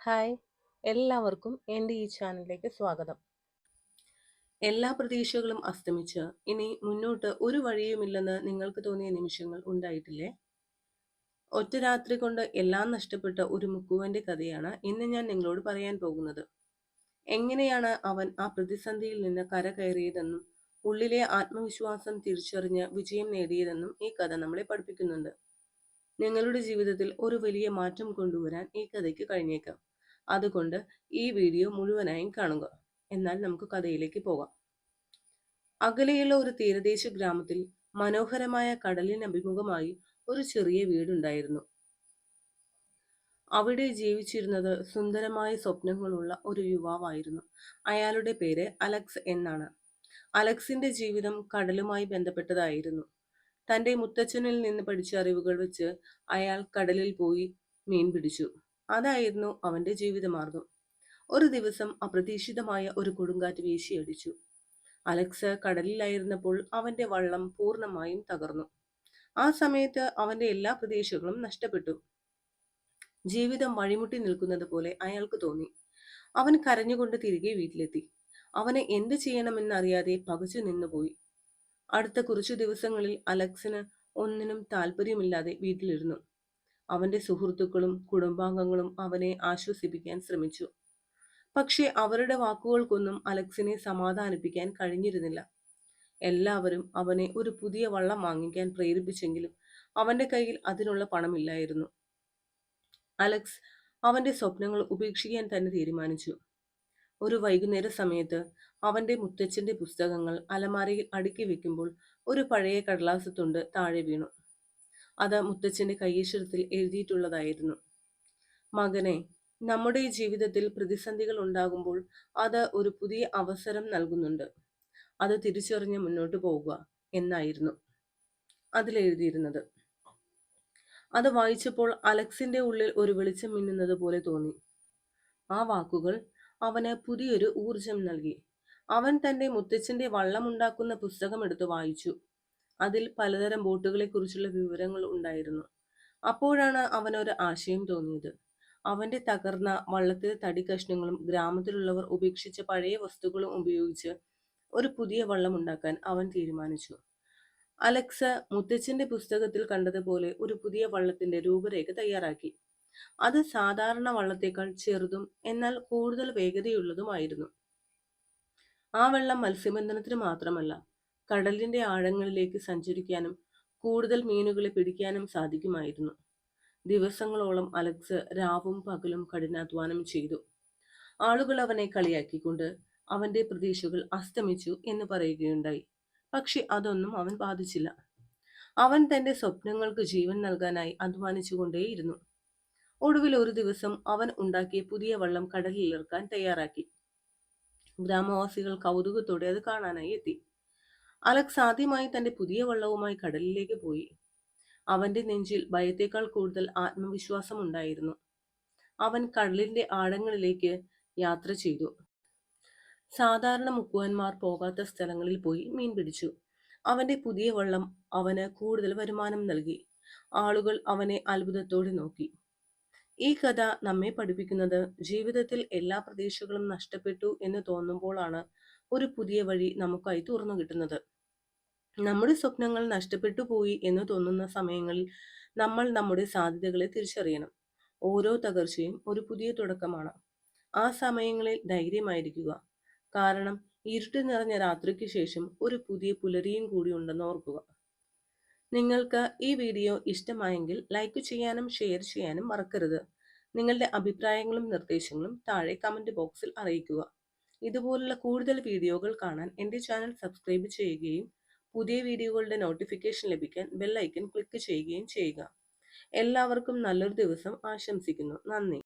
Hi എല്ലാവർക്കും എന്റെ ഈ ചാനലിലേക്ക് സ്വാഗതം. എല്ലാ പ്രതീക്ഷകളും അസ്തമിച്ച് ഇനി മുന്നോട്ട് ഒരു വഴിയുമില്ലെന്ന് നിങ്ങൾക്ക് തോന്നിയ നിമിഷങ്ങൾ ഉണ്ടായിട്ടില്ലേ? ഒറ്റ രാത്രി കൊണ്ട് എല്ലാം നഷ്ടപ്പെട്ട ഒരു മുക്കുവന്റെ കഥയാണ് ഇന്ന് ഞാൻ നിങ്ങളോട് പറയാൻ പോകുന്നത്. എങ്ങനെയാണ് അവൻ ആ പ്രതിസന്ധിയിൽ നിന്ന് കരകയറിയതെന്നും ഉള്ളിലെ ആത്മവിശ്വാസം തിരിച്ചറിഞ്ഞ് വിജയം നേടിയതെന്നും ഈ കഥ നമ്മളെ പഠിപ്പിക്കുന്നുണ്ട്. നിങ്ങളുടെ ജീവിതത്തിൽ ഒരു വലിയ മാറ്റം കൊണ്ടുവരാൻ ഈ കഥയ്ക്ക് കഴിഞ്ഞേക്കാം. അതുകൊണ്ട് ഈ വീഡിയോ മുഴുവനായും കാണുക. എന്നാൽ നമുക്ക് കഥയിലേക്ക് പോകാം. അകലെയുള്ള ഒരു തീരദേശ ഗ്രാമത്തിൽ മനോഹരമായ കടലിന് അഭിമുഖമായി ഒരു ചെറിയ വീടുണ്ടായിരുന്നു. അവിടെ ജീവിച്ചിരുന്നത് സുന്ദരമായ സ്വപ്നങ്ങളുള്ള ഒരു യുവാവായിരുന്നു. അയാളുടെ പേര് അലക്സ് എന്നാണ്. അലക്സിന്റെ ജീവിതം കടലുമായി ബന്ധപ്പെട്ടതായിരുന്നു. തന്റെ മുത്തച്ഛനിൽ നിന്ന് പഠിച്ച അറിവുകൾ വെച്ച് അയാൾ കടലിൽ പോയി മീൻ പിടിച്ചു. അതായിരുന്നു അവന്റെ ജീവിതമാർഗം ഒരു ദിവസം അപ്രതീക്ഷിതമായ ഒരു കൊടുങ്കാറ്റ് വീശിയടിച്ചു. അലക്സ് കടലിലായിരുന്നപ്പോൾ അവന്റെ വള്ളം പൂർണമായും തകർന്നു. ആ സമയത്ത് അവന്റെ എല്ലാ പ്രതീക്ഷകളും നഷ്ടപ്പെട്ടു. ജീവിതം വഴിമുട്ടി നിൽക്കുന്നത് പോലെ അയാൾക്ക് തോന്നി. അവൻ കരഞ്ഞുകൊണ്ട് തിരികെ വീട്ടിലെത്തി. അവനെ എന്ത് ചെയ്യണമെന്നറിയാതെ പകച്ചു നിന്നുപോയി. അടുത്ത കുറച്ചു ദിവസങ്ങളിൽ അലക്സിന് ഒന്നിനും താല്പര്യമില്ലാതെ വീട്ടിലിരുന്നു. അവന്റെ സുഹൃത്തുക്കളും കുടുംബാംഗങ്ങളും അവനെ ആശ്വസിപ്പിക്കാൻ ശ്രമിച്ചു. പക്ഷേ അവരുടെ വാക്കുകൾക്കൊന്നും അലക്സിനെ സമാധാനിപ്പിക്കാൻ കഴിഞ്ഞിരുന്നില്ല. എല്ലാവരും അവനെ ഒരു പുതിയ വള്ളം വാങ്ങിക്കാൻ പ്രേരിപ്പിച്ചെങ്കിലും അവന്റെ കയ്യിൽ അതിനുള്ള പണമില്ലായിരുന്നു. അലക്സ് അവന്റെ സ്വപ്നങ്ങൾ ഉപേക്ഷിക്കാൻ തന്നെ തീരുമാനിച്ചു. ഒരു വൈകുന്നേര സമയത്ത് അവന്റെ മുത്തച്ഛന്റെ പുസ്തകങ്ങൾ അലമാരയിൽ അടുക്കി വെക്കുമ്പോൾ ഒരു പഴയ കടലാസത്തുണ്ട് താഴെ വീണു. അത് മുത്തച്ഛന്റെ കയ്യക്ഷരത്തിൽ എഴുതിയിട്ടുള്ളതായിരുന്നു. മകനെ നമ്മുടെ ജീവിതത്തിൽ പ്രതിസന്ധികൾ ഉണ്ടാകുമ്പോൾ അത് ഒരു പുതിയ അവസരം നൽകുന്നുണ്ട്. അത് തിരിച്ചറിഞ്ഞ് മുന്നോട്ട് പോവുക എന്നായിരുന്നു അതിലെഴുതിയിരുന്നത്. അത് വായിച്ചപ്പോൾ അലക്സിന്റെ ഉള്ളിൽ ഒരു വെളിച്ചം മിന്നുന്നത് പോലെ തോന്നി. ആ വാക്കുകൾ അവന് പുതിയൊരു ഊർജം നൽകി. അവൻ തന്റെ മുത്തച്ഛന്റെ വള്ളമുണ്ടാക്കുന്ന പുസ്തകം എടുത്ത് വായിച്ചു. അതിൽ പലതരം ബോട്ടുകളെ കുറിച്ചുള്ള വിവരങ്ങൾ ഉണ്ടായിരുന്നു. അപ്പോഴാണ് അവനൊരു ആശയം തോന്നിയത്. അവന്റെ തകർന്ന വള്ളത്തിലെ തടി കഷ്ണങ്ങളും ഗ്രാമത്തിലുള്ളവർ ഉപേക്ഷിച്ച പഴയ വസ്തുക്കളും ഉപയോഗിച്ച് ഒരു പുതിയ വള്ളം ഉണ്ടാക്കാൻ അവൻ തീരുമാനിച്ചു. അലക്സ മുത്തച്ഛന്റെ പുസ്തകത്തിൽ കണ്ടതുപോലെ ഒരു പുതിയ വള്ളത്തിന്റെ രൂപരേഖ തയ്യാറാക്കി. അത് സാധാരണ വള്ളത്തേക്കാൾ ചെറുതും എന്നാൽ കൂടുതൽ വേഗതയുള്ളതുമായിരുന്നു. ആ വെള്ളം മത്സ്യബന്ധനത്തിന് മാത്രമല്ല കടലിന്റെ ആഴങ്ങളിലേക്ക് സഞ്ചരിക്കാനും കൂടുതൽ മീനുകളെ പിടിക്കാനും സാധിക്കുമായിരുന്നു. ദിവസങ്ങളോളം അലക്സ് രാവും പകലും കഠിനാധ്വാനം ചെയ്തു. ആളുകൾ അവനെ കളിയാക്കിക്കൊണ്ട് അവന്റെ പ്രതീക്ഷകൾ അസ്തമിച്ചു എന്ന് പറയുകയുണ്ടായി. പക്ഷെ അതൊന്നും അവൻ ബാധിച്ചില്ല. അവൻ തന്റെ സ്വപ്നങ്ങൾക്ക് ജീവൻ നൽകാനായി അധ്വാനിച്ചുകൊണ്ടേയിരുന്നു. ഒടുവിൽ ഒരു ദിവസം അവൻ ഉണ്ടാക്കിയ പുതിയ വള്ളം കടലിലിറക്കാൻ തയ്യാറാക്കി. ഗ്രാമവാസികൾ കൗതുകത്തോടെ അത് കാണാനായി എത്തി. അലക്സ് ആദ്യമായി തന്റെ പുതിയ വള്ളവുമായി കടലിലേക്ക് പോയി. അവന്റെ നെഞ്ചിൽ ഭയത്തേക്കാൾ കൂടുതൽ ആത്മവിശ്വാസം ഉണ്ടായിരുന്നു. അവൻ കടലിന്റെ ആഴങ്ങളിലേക്ക് യാത്ര ചെയ്തു. സാധാരണ മുക്കുവന്മാർ പോകാത്ത സ്ഥലങ്ങളിൽ പോയി മീൻ പിടിച്ചു. അവന്റെ പുതിയ വള്ളം അവന് കൂടുതൽ വരുമാനം നൽകി. ആളുകൾ അവനെ അത്ഭുതത്തോടെ നോക്കി. ഈ കഥ നമ്മെ പഠിപ്പിക്കുന്നത് ജീവിതത്തിൽ എല്ലാ പ്രതീക്ഷകളും നഷ്ടപ്പെട്ടു എന്ന് തോന്നുമ്പോഴാണ് ഒരു പുതിയ വഴി നമുക്കായി തുറന്നു കിട്ടുന്നത്. നമ്മുടെ സ്വപ്നങ്ങൾ നഷ്ടപ്പെട്ടു പോയി എന്ന് തോന്നുന്ന സമയങ്ങളിൽ നമ്മൾ നമ്മുടെ സാധ്യതകളെ തിരിച്ചറിയണം. ഓരോ തകർച്ചയും ഒരു പുതിയ തുടക്കമാണ്. ആ സമയങ്ങളിൽ ധൈര്യമായിരിക്കുക. കാരണം ഇരുട്ട് നിറഞ്ഞ രാത്രിക്ക് ശേഷം ഒരു പുതിയ പുലരിയും കൂടി ഉണ്ടെന്ന് ഓർക്കുക. നിങ്ങൾക്ക് ഈ വീഡിയോ ഇഷ്ടമായെങ്കിൽ ലൈക്ക് ചെയ്യാനും ഷെയർ ചെയ്യാനും മറക്കരുത്. നിങ്ങളുടെ അഭിപ്രായങ്ങളും നിർദ്ദേശങ്ങളും താഴെ കമന്റ് ബോക്സിൽ അറിയിക്കുക. ഇതുപോലുള്ള കൂടുതൽ വീഡിയോകൾ കാണാൻ എന്റെ ചാനൽ സബ്സ്ക്രൈബ് ചെയ്യുകയും പുതിയ വീഡിയോകളുടെ നോട്ടിഫിക്കേഷൻ ലഭിക്കാൻ ബെല്ലൈക്കൺ ക്ലിക്ക് ചെയ്യുകയും ചെയ്യുക. എല്ലാവർക്കും നല്ലൊരു ദിവസം ആശംസിക്കുന്നു. നന്ദി.